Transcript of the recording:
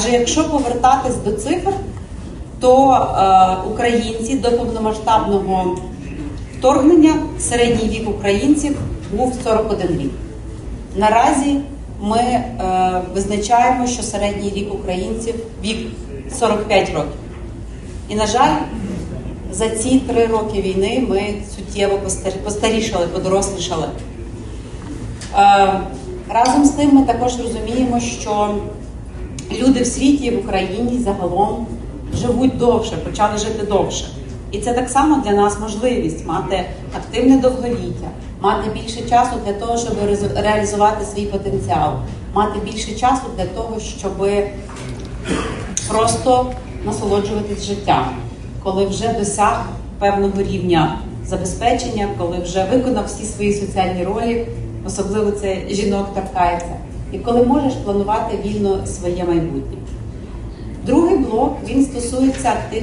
Адже якщо повертатись до цифр, то е, українці до повномасштабного вторгнення середній вік українців був 41 рік. Наразі ми е, визначаємо, що середній вік українців вік 45 років. І, на жаль, за ці три роки війни ми суттєво постар- постарішали, подорослішали. Е, разом з тим ми також розуміємо, що люди в світі в Україні загалом живуть довше, почали жити довше. І це так само для нас можливість мати активне довголіття, мати більше часу для того, щоб реалізувати свій потенціал, мати більше часу для того, щоб просто насолоджуватись життям, коли вже досяг певного рівня забезпечення, коли вже виконав всі свої соціальні ролі, особливо це жінок торкається, і коли можеш планувати вільно своє майбутнє. Другий блок він стосується активності.